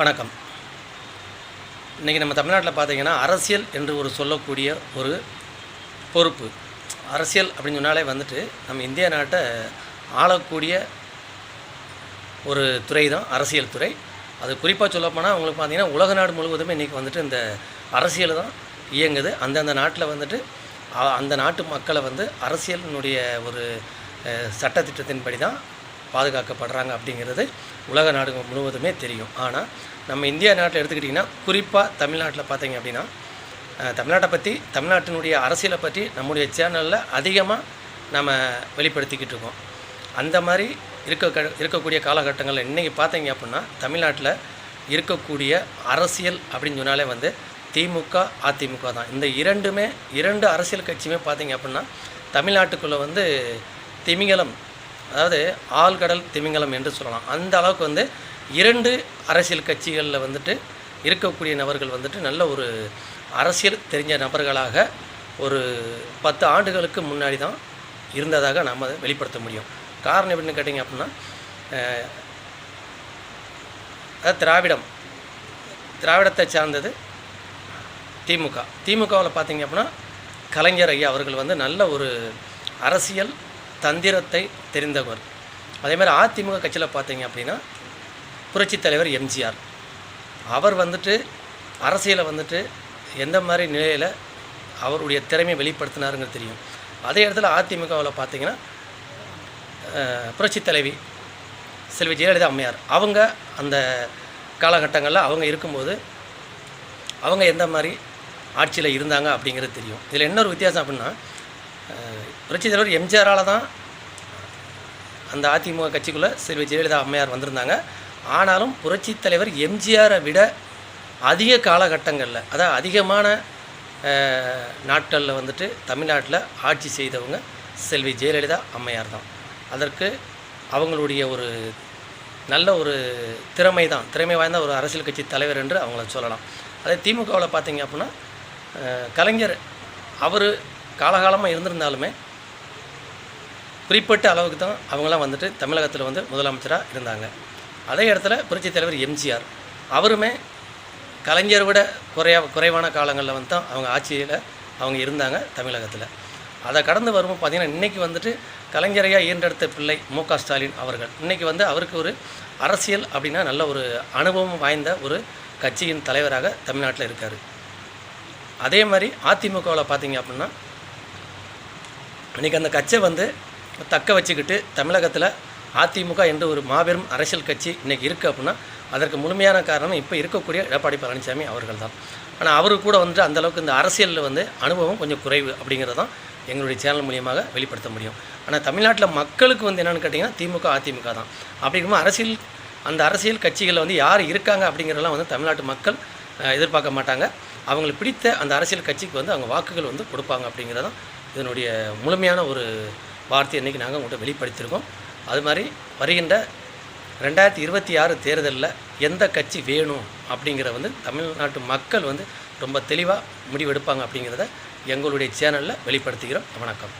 வணக்கம். இன்றைக்கி நம்ம தமிழ்நாட்டில் பார்த்தீங்கன்னா அரசியல் என்று ஒரு சொல்லக்கூடிய ஒரு பொறுப்பு. அரசியல் அப்படின்னு சொன்னாலே வந்துட்டு நம்ம இந்திய நாட்டை ஆளக்கூடிய ஒரு துறை தான் அரசியல் துறை. அது குறிப்பாக சொல்லப்போனால் உங்களுக்கு பார்த்திங்கன்னா உலக நாடு முழுவதுமே இன்றைக்கி வந்துட்டு இந்த அரசியல் தான் இயங்குது. அந்தந்த நாட்டில் வந்துட்டு அந்த நாட்டு மக்களை வந்து அரசியலினுடைய ஒரு சட்டத்திட்டத்தின்படி தான் பாதுகாக்கப்படுறாங்க அப்படிங்கிறது உலக நாடுகள் முழுவதுமே தெரியும். ஆனால் நம்ம இந்தியா நாட்டில் எடுத்துக்கிட்டிங்கன்னா குறிப்பாக தமிழ்நாட்டில் பார்த்தீங்க அப்படின்னா தமிழ்நாட்டை பற்றி தமிழ்நாட்டினுடைய அரசியலை பற்றி நம்முடைய சேனலில் அதிகமாக நம்ம வெளிப்படுத்திக்கிட்டு இருக்கோம். அந்த மாதிரி இருக்க க- இருக்கக்கூடிய காலகட்டங்களில் இன்றைக்கி பார்த்தீங்க அப்படின்னா தமிழ்நாட்டில் இருக்கக்கூடிய அரசியல் அப்படின்னு சொன்னாலே வந்து திமுக அதிமுக தான். இந்த இரண்டுமே இரண்டு அரசியல் கட்சியுமே பார்த்தீங்க அப்படின்னா தமிழ்நாட்டுக்குள்ளே வந்து திமிங்கலம் அதாவது ஆழ்கடல் திமிங்கலம் என்று சொல்லலாம். அந்த அளவுக்கு வந்து இரண்டு அரசியல் கட்சிகளில் வந்துட்டு இருக்கக்கூடிய நபர்கள் வந்துட்டு நல்ல ஒரு அரசியல் தெரிஞ்ச நபர்களாக ஒரு பத்து ஆண்டுகளுக்கு முன்னாடி தான் இருந்ததாக நம்ம வெளிப்படுத்த முடியும். காரணம் எப்படின்னு கேட்டிங்க அப்படின்னா அதாவது திராவிடம் திராவிடத்தை சார்ந்தது திமுக. திமுகவில் பார்த்தீங்க அப்படின்னா கலைஞர் ஐயா அவர்கள் வந்து நல்ல ஒரு அரசியல் தந்திரத்தை தெரிந்தவர். அதேமாதிரி அதிமுக கட்சியில் பார்த்தீங்க அப்படின்னா புரட்சித் தலைவர் எம்ஜிஆர். அவர் வந்துட்டு அரசியலை வந்துட்டு எந்த மாதிரி நிலையில் அவருடைய திறமையை வெளிப்படுத்தினாருங்கிறது தெரியும். அதே இடத்துல அதிமுகவில் பார்த்தீங்கன்னா புரட்சித்தலைவி தலைவி செல்வி ஜெயலலிதா அம்மையார். அவங்க அந்த காலகட்டங்களில் அவங்க இருக்கும்போது அவங்க எந்த மாதிரி ஆட்சியில் இருந்தாங்க அப்படிங்கிறது தெரியும். இதில் என்ன ஒரு வித்தியாசம் அப்படின்னா புரட்சி தலைவர் எம்ஜிஆரால் தான் அந்த அதிமுக கட்சிக்குள்ளே செல்வி ஜெயலலிதா அம்மையார் வந்திருந்தாங்க. ஆனாலும் புரட்சித் தலைவர் எம்ஜிஆரை விட அதிக காலகட்டங்களில் அதாவது அதிகமான நாட்களில் வந்துட்டு தமிழ்நாட்டில் ஆட்சி செய்தவங்க செல்வி ஜெயலலிதா அம்மையார் தான். அதற்கு அவங்களுடைய ஒரு நல்ல ஒரு திறமை தான் திறமை வாய்ந்த ஒரு அரசியல் கட்சி தலைவர் என்று அவங்கள சொல்லலாம். அதே திமுகவில் பார்த்தீங்க அப்படின்னா கலைஞர் அவர் காலகாலமாக இருந்திருந்தாலுமே குறிப்பிட்ட அளவுக்கு தான் அவங்களாம் வந்துட்டு தமிழகத்தில் வந்து முதலமைச்சராக இருந்தாங்க. அதே இடத்துல புரட்சித் தலைவர் எம்ஜிஆர் அவருமே கலைஞரை விட குறையா குறைவான காலங்களில் வந்து தான் அவங்க ஆட்சியில் அவங்க இருந்தாங்க தமிழகத்தில். அதை கடந்து வரும்போது பார்த்திங்கன்னா இன்றைக்கி வந்துட்டு கலைஞரையாக ஈன்றெடுத்த பிள்ளை மு க ஸ்டாலின் அவர்கள். இன்றைக்கி வந்து அவருக்கு ஒரு அரசியல் அப்படின்னா நல்ல ஒரு அனுபவம் வாய்ந்த ஒரு கட்சியின் தலைவராக தமிழ்நாட்டில் இருக்கார். அதே மாதிரி அதிமுகவில் பார்த்திங்க அப்படின்னா இன்றைக்கி அந்த கட்சியை வந்து தக்க வச்சுக்கிட்டு தமிழகத்தில் அதிமுக என்ற ஒரு மாபெரும் அரசியல் கட்சி இன்றைக்கி இருக்குது அப்படின்னா அதற்கு முழுமையான காரணம் இப்போ இருக்கக்கூடிய எடப்பாடி பழனிசாமி அவர்கள் தான் ஆனால் அவரு கூட வந்து அந்த அளவுக்கு இந்த அரசியலில் வந்து அனுபவம் கொஞ்சம் குறைவு அப்படிங்கிறது தான் எங்களுடைய சேனல் மூலியமாக வெளிப்படுத்த முடியும். ஆனால் தமிழ்நாட்டில் மக்களுக்கு வந்து என்னென்னு கேட்டிங்கன்னா திமுக அதிமுக தான். அப்படிங்கும்போது அரசியல் அந்த அரசியல் கட்சிகளில் வந்து யார் இருக்காங்க அப்படிங்கிறதெல்லாம் வந்து தமிழ்நாட்டு மக்கள் எதிர்பார்க்க மாட்டாங்க. அவங்களுக்கு பிடித்த அந்த அரசியல் கட்சிக்கு வந்து அவங்க வாக்குகள் வந்து கொடுப்பாங்க அப்படிங்கிறதான் இதனுடைய முழுமையான ஒரு வார்த்தை இன்றைக்கி நாங்கள் உங்கள்கிட்ட வெளிப்படுத்தியிருக்கோம். அது மாதிரி வருகின்ற ரெண்டாயிரத்தி இருபத்தி ஆறு தேர்தலில் எந்த கட்சி வேணும் அப்படிங்கிற வந்து தமிழ்நாட்டு மக்கள் வந்து ரொம்ப தெளிவாக முடிவெடுப்பாங்க அப்படிங்கிறத எங்களுடைய சேனலில் வெளிப்படுத்துகிறோம். வணக்கம்.